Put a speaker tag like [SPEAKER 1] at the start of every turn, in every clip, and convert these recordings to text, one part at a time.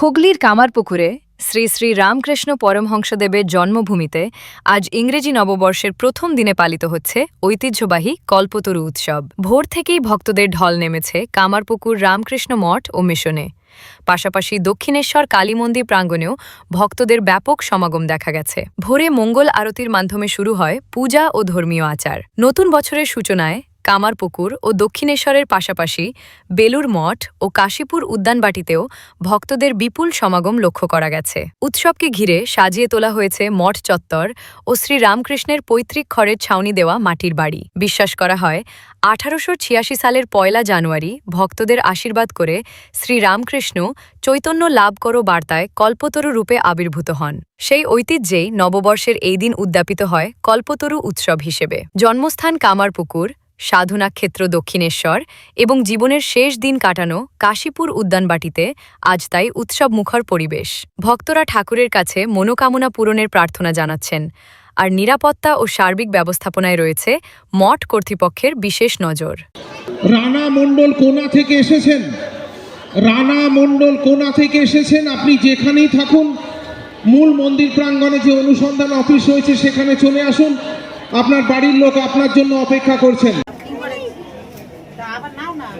[SPEAKER 1] হুগলির কামারপুকুরে শ্রী শ্রী রামকৃষ্ণ পরমহংসদেবের জন্মভূমিতে আজ ইংরেজি নববর্ষের প্রথম দিনে পালিত হচ্ছে ঐতিহ্যবাহী কল্পতরু উৎসব। ভোর থেকেই ভক্তদের ঢল নেমেছে কামারপুকুর রামকৃষ্ণ মঠ ও মিশনে। পাশাপাশি দক্ষিণেশ্বর কালী মন্দির প্রাঙ্গণেও ভক্তদের ব্যাপক সমাগম দেখা গেছে। ভোরে মঙ্গল আরতির মাধ্যমে শুরু হয় পূজা ও ধর্মীয় আচার। নতুন বছরের সূচনায় কামারপুকুর ও দক্ষিণেশ্বরের পাশাপাশি বেলুর মঠ ও কাশীপুর উদ্যানবাটিতেও ভক্তদের বিপুল সমাগম লক্ষ্য করা গেছে। উৎসবকে ঘিরে সাজিয়ে তোলা হয়েছে মঠ চত্বর ও শ্রী রামকৃষ্ণের পৈতৃক খড়ের ছাউনি দেওয়া মাটির বাড়ি। বিশ্বাস করা হয়, আঠারোশো ছিয়াশি সালের পয়লা জানুয়ারি ভক্তদের আশীর্বাদ করে শ্রী রামকৃষ্ণ চৈতন্য লাভ করো বার্তায় কল্পতরু রূপে আবির্ভূত হন। সেই ঐতিহ্যেই নববর্ষের এই দিন উদ্যাপিত হয় কল্পতরু উৎসব হিসেবে। জন্মস্থান কামারপুকুর সাধনাক্ষেত্র দক্ষিণেশ্বর এবং জীবনের শেষ দিন কাটানো কাশীপুর উদ্যানবাটিতে আজ তাই উৎসব মুখর পরিবেশ। ভক্তরা ঠাকুরের কাছে মনোকামনা পূরণের প্রার্থনা জানাচ্ছেন। আর নিরাপত্তা ও সার্বিক ব্যবস্থাপনায় রয়েছে মঠ কর্তৃপক্ষের বিশেষ নজর।
[SPEAKER 2] রানা মণ্ডল কোনা থেকে এসেছেন? রানা মণ্ডল কোনা থেকে এসেছেন? আপনি যেখানেই থাকুন, মূল মন্দির প্রাঙ্গণে যে অনুসন্ধান অফিস রয়েছে, সেখানে চলে আসুন। আপনার বাড়ির লোক আপনার জন্য অপেক্ষা করছেন।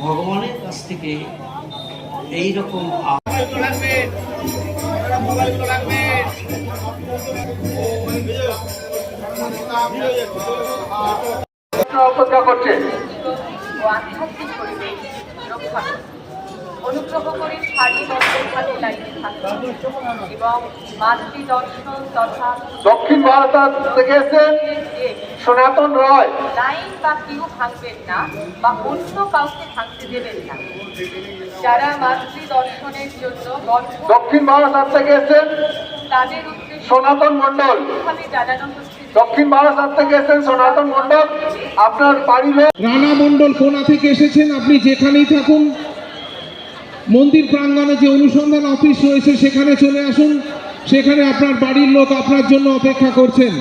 [SPEAKER 3] ভগবানের কাছ থেকে এই রকম
[SPEAKER 4] অপেক্ষা করছে
[SPEAKER 5] আধ্যাত্মিক পরিবেশ রক্ষা। অনুগ্রহ করে সারি বন্ধের লাইনে থাকুন। এবং মাতৃ দর্শন তথা
[SPEAKER 4] দক্ষিণ ভারত থেকে এসেছেন সনাতন রয়।
[SPEAKER 5] লাইন বা কেউ ভাঙবেন না বা অন্য কাউকে ভাঙতে দেবেন না। যারা মাতৃ দর্শনের জন্য
[SPEAKER 4] দক্ষিণ ভারত থেকে এসেছেন
[SPEAKER 5] তাদের উদ্দেশ্যে
[SPEAKER 4] সনাতন
[SPEAKER 5] যে
[SPEAKER 4] দক্ষিণ ভারত থেকে এসেছেন সনাতন মণ্ডল আপনার বাড়ির লোক।
[SPEAKER 2] রানা মণ্ডল কোনা থেকে এসেছেন আপনি যেখানেই থাকুন মন্দির প্রাঙ্গণে যে অনুসন্ধান অফিস রয়েছে, সেখানে চলে আসুন। সেখানে আপনার বাড়ির লোক আপনার জন্য অপেক্ষা করছেন।